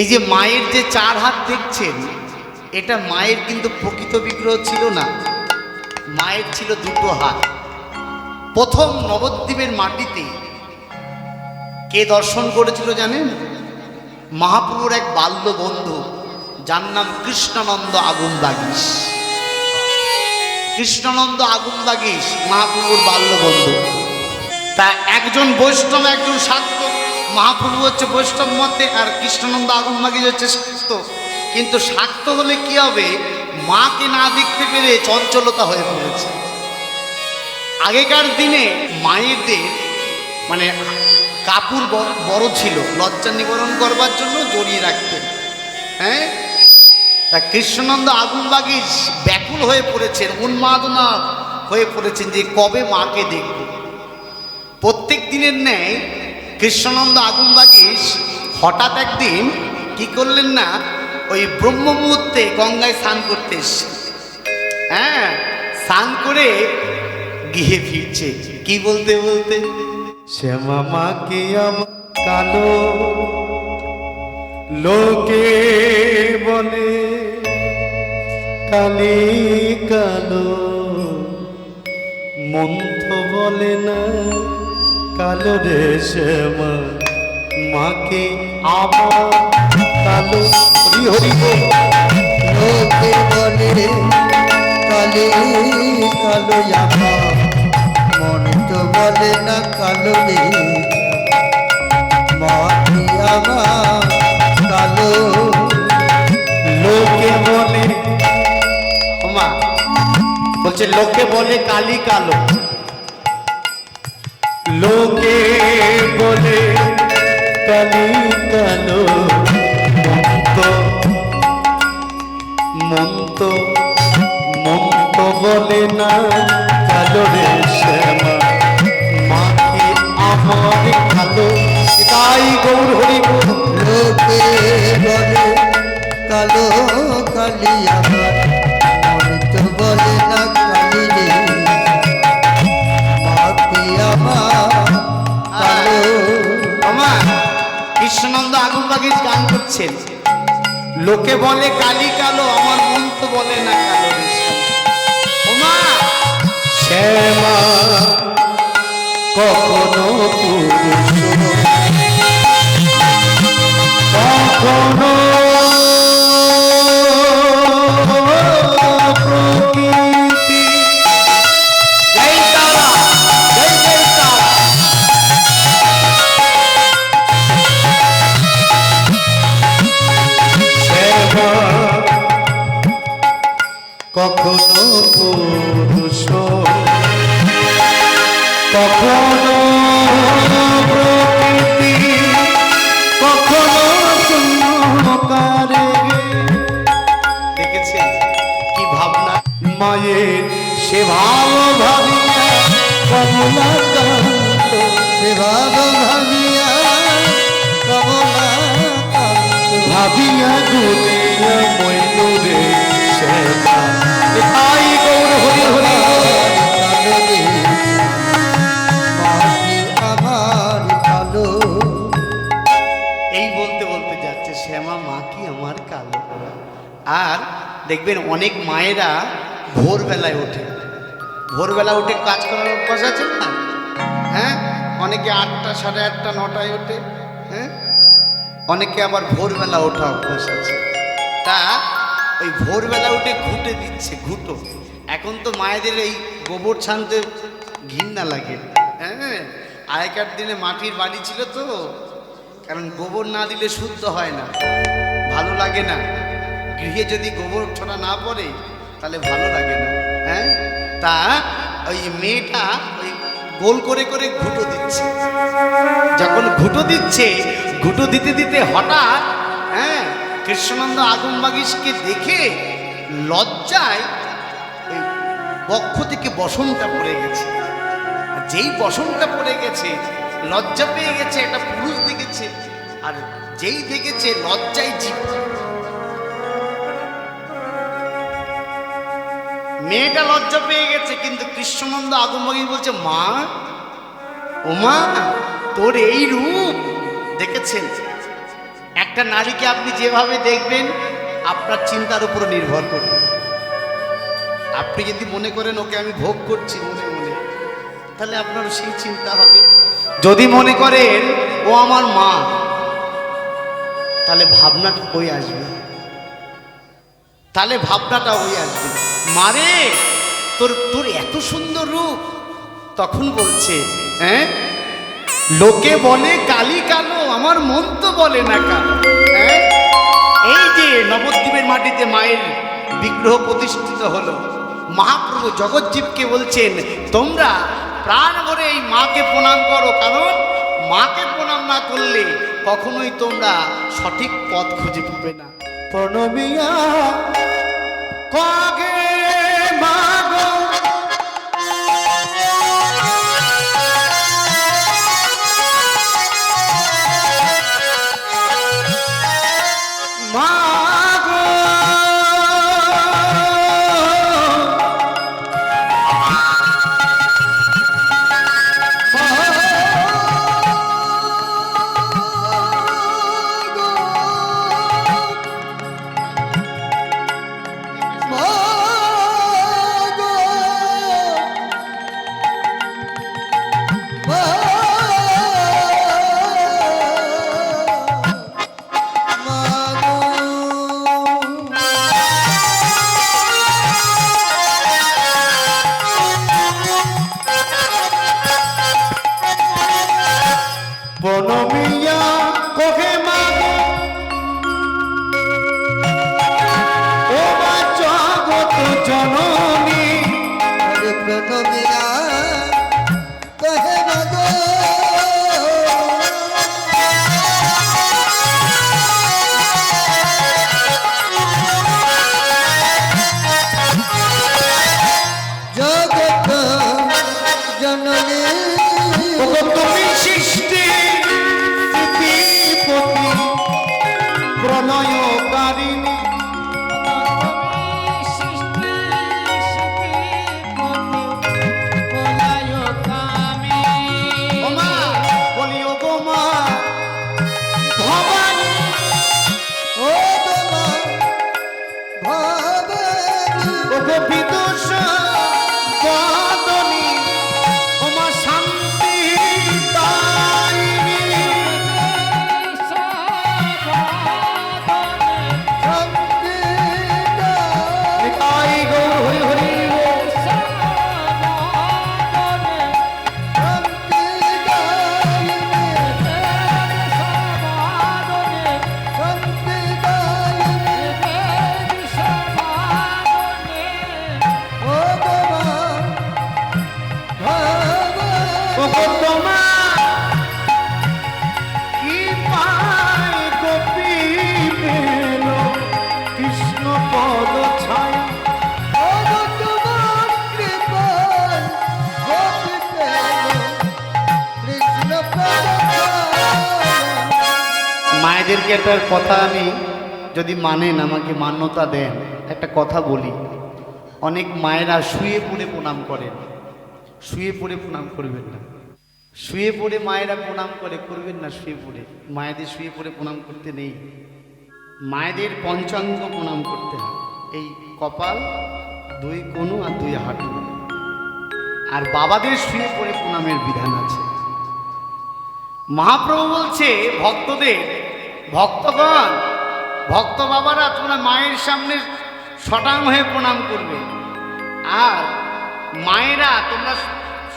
এই যে মায়ের যে চার হাত দেখছেন, এটা মায়ের কিন্তু প্রকৃত বিগ্রহ ছিল না। মায়ের ছিল দুটো হাত। প্রথম নবদ্বীপের মাটিতে কে দর্শন করেছিল জানেন? মহাপ্রভুর এক বাল্য বন্ধু যার নাম কৃষ্ণানন্দ আগুন বাগিস কৃষ্ণানন্দ আগুন বাগিস মহাপ্রভুর বাল্য বন্ধু তা একজন বৈষ্ণব, একজন শাক্ত মহাপ্রভু হচ্ছে বৈষ্ণব মতে আর কৃষ্ণানন্দ আগুন বাগিস হচ্ছে শাক্ত। কিন্তু শাক্ত হলে কি হবে? মাকে না দেখতে পেরে চঞ্চলতা হয়ে পড়েছে। আগেকার দিনে মায়েদের মানে কাপড় বড় ছিল, লজ্জা নিবারণ করবার জন্য জড়িয়ে রাখতেন। হ্যাঁ? তা কৃষ্ণনন্দ আগুন বাগিস ব্যাকুল হয়ে পড়েছেন, উন্মাদনা হয়ে পড়েছেন যে কবে মাকে দেখব। প্রত্যেক দিনের ন্যায় কৃষ্ণনন্দ আগুন বাগিস হঠাৎ একদিন কি করলেন না? ওই ব্রহ্ম মুহূর্তে গঙ্গায় স্নান করতে এসছে হ্যাঁ স্নান করে গিয়ে ফিরছে। কি বলতে বলতে? শ্যামা মাকে কালো লোকে বলে কালি কালো মন্থ বলে না। কালো রে শ্যামা, মাকে আমার কালো হরি হরি। লোকে বলে, কালে কালো আমার মন তো বলে না কালো রে। মাটি আমার কালো? লোকে বলে ওমা বলছে, লোকে বলে কালি কালো। লোকে বলে, কালি কালো মন্ত মন্ত মন্ত বলে না, কালো রে শ্যামা মাকে আমার কালো তাই গৌর হরি। লোকে বলে, কালো কালি বাগিস গান করছেন। লোকে বলে কালি কালো, আমার মন তো বলে না কালো শ্যামা। কখনো কখনো কখনো পুরুষ কখনো প্রকৃতি, কখনো দেখেছেন কি ভাবনা? মায়ের সে ভাব ভাবিয়া কমলা ভাবিয়া ভাবিয়া এই বলতে বলতে যাচ্ছে, শ্যামা, মা কি আমার কালো? আর দেখবেন অনেক মায়েরা ভোরবেলায় ওঠে। ভোরবেলা উঠে কাজ করার অভ্যাস আছে না? হ্যাঁ? অনেকে আটটা, সাড়ে আটটা, নটায় ওঠে হ্যাঁ? অনেকে আবার ভোরবেলা ওঠা অভ্যাস আছে। তা ওই ভোরবেলা উঠে ঘুটে দিচ্ছে, ঘুটো। এখন তো মায়েদের এই গোবর ছানতে ঘৃণা লাগে। হ্যাঁ? আগেকার দিনে মাটির বাড়ি ছিল তো কারণ গোবর না দিলে শুদ্ধ হয় না, ভালো লাগে না। গৃহে যদি গোবর ছড়া না পড়ে, তাহলে ভালো লাগে না হ্যাঁ? তা ওই মেয়েটা ওই গোল করে করে ঘুটো দিচ্ছে। যখন ঘুটো দিচ্ছে, ঘুটো দিতে দিতে হঠাৎ হ্যাঁ কৃষ্ণনন্দ আগুন বাগিসকে দেখে লজ্জায় ওই বক্ষ থেকে বসনটা পড়ে গেছে। যেই বসনটা পড়ে গেছে লজ্জা পেয়ে গেছে, একটা পুরুষ দেখেছে, আর যেই দেখেছে লজ্জায় জীব মেয়েটা লজ্জা পেয়ে গেছে, কিন্তু কৃষ্ণনন্দ আগুনবাগি বলছে, মা, ও মা, তোর এই রূপ দেখেছেন? একটা নারীকে আপনি যেভাবে দেখবেন, আপনার চিন্তার উপর নির্ভর করবে। আপনি যদি মনে করেন, ওকে আমি ভোগ করছি মনে মনে, তাহলে আপনার সেই চিন্তা হবে যদি মনে করেন ও আমার মা, তাহলে ভাবনাটা ওই আসবে। তাহলে ভাবনাটা ওই আসবে। মারে তোর তোর এত সুন্দর রূপ। তখন বলছে হ্যাঁ? লোকে বলে কালি কালো, আমার মন তো বলে না কালো। হ্যাঁ? এই যে নবদ্বীপের মাটিতে মায়ের বিগ্রহ প্রতিষ্ঠিত হলো, মহাপ্রভু জগজ্জীবকে বলছেন, তোমরা প্রাণ ভরে এই মাকে প্রণাম করো, কারণ মাকে প্রণাম না করলে কখনোই তোমরা সঠিক পথ খুঁজে পাবে না। প্রণবিয়া, কাগে বন মায়েদেরকে একটা কথা আমি যদি মানেন, আমাকে মান্যতা দেন, একটা কথা বলি। অনেক মায়েরা শুয়ে পড়ে প্রণাম করেন। শুয়ে পড়ে প্রণাম করবেন না। শুয়ে পড়ে মায়েরা প্রণাম করে, করবেন না শুয়ে পড়ে। মায়েদের শুয়ে পড়ে প্রণাম করতে নেই। মায়েদের পঞ্চাঙ্গ প্রণাম করতে হয়। এই কপাল, দুই কোণু আর দুই হাঁটু। আর বাবাদের শুয়ে পড়ে প্রণামের বিধান আছে। মহাপ্রভু বলছে, ভক্তদের ভক্তগণ, ভক্ত বাবারা তোমরা মায়ের সামনে শটাং হয়ে প্রণাম করবে। আর মায়েরা তোমরা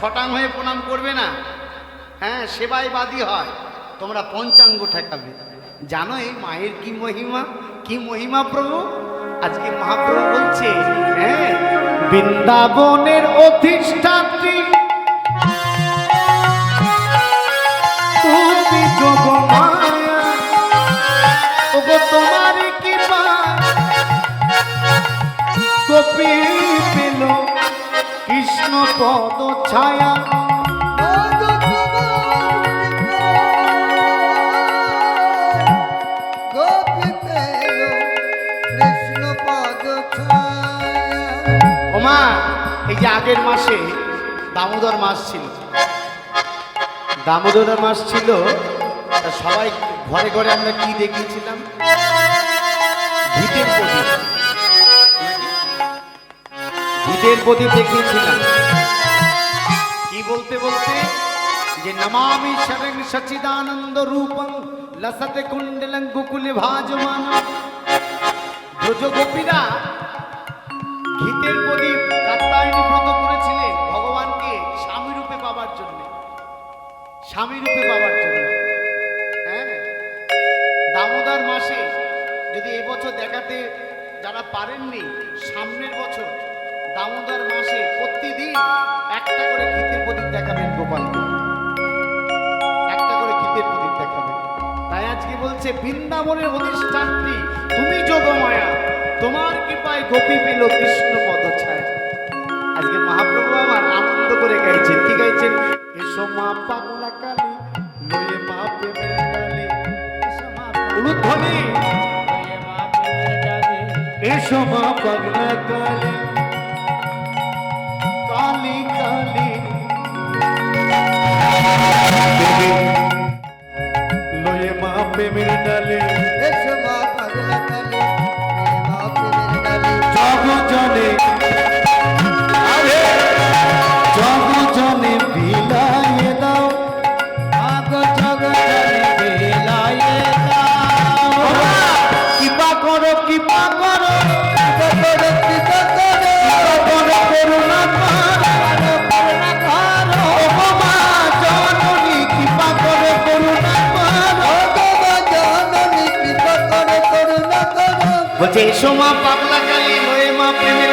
শটাং হয়ে প্রণাম করবে না। হ্যাঁ সেবাই বাদী হয়। তোমরা পঞ্চাঙ্গ ঠেকাবে। জানো এই মায়ের কি মহিমা? কি মহিমা প্রভু? আজকে মহাপ্রভু বলছে হ্যাঁ বৃন্দাবনের অধিষ্ঠাত্রী। তুমি যোগ পদ ছায়া। এই যে আগের মাসে দামোদর মাস ছিল। দামোদর মাস ছিল সবাই ঘরে ঘরে আমরা কি দেখিয়েছিলাম? ভিতের প্রদীপ দেখিয়েছিলাম কি বলতে বলতে? যে নমামি শরং সচিদানন্দ রূপং লসতে কুণ্ডলং গোকুলে ভাজমান। ব্রজ গোপীরা ঘিতের প্রদীপ কাত্তায়নী ব্রত করেছিলেন ভগবানকে স্বামী রূপে পাবার জন্য। স্বামী রূপে পাবার জন্য। হ্যাঁ? দামোদর মাসে যদি এবছর দেখাতে যারা পারেননি, সামনের বছর দামোদর মাসে প্রতিদিন একটা করে ঘিতের প্রদীপ দেখাবেন গোপালকে একটা করে ঘিতের প্রদীপ দেখাবেন। তাই আজকে বলছে বৃন্দাবনের অধিষ্ঠাত্রী তুমি যোগমায়া তোমার কৃপায় গোপী পেল কৃষ্ণ পদ ছায় আজকে মহাপ্রভু আমার আনন্দ করে গাইছেন। কি গাইছেন? এসো মা পাগলা কালী লয়ে মা প্রেমের ডালি। এসো মা উলুধ্বনি এসো মা পাগলা কালী কালী। করো সময় পাগলা কালী হয়ে মা প্রেমের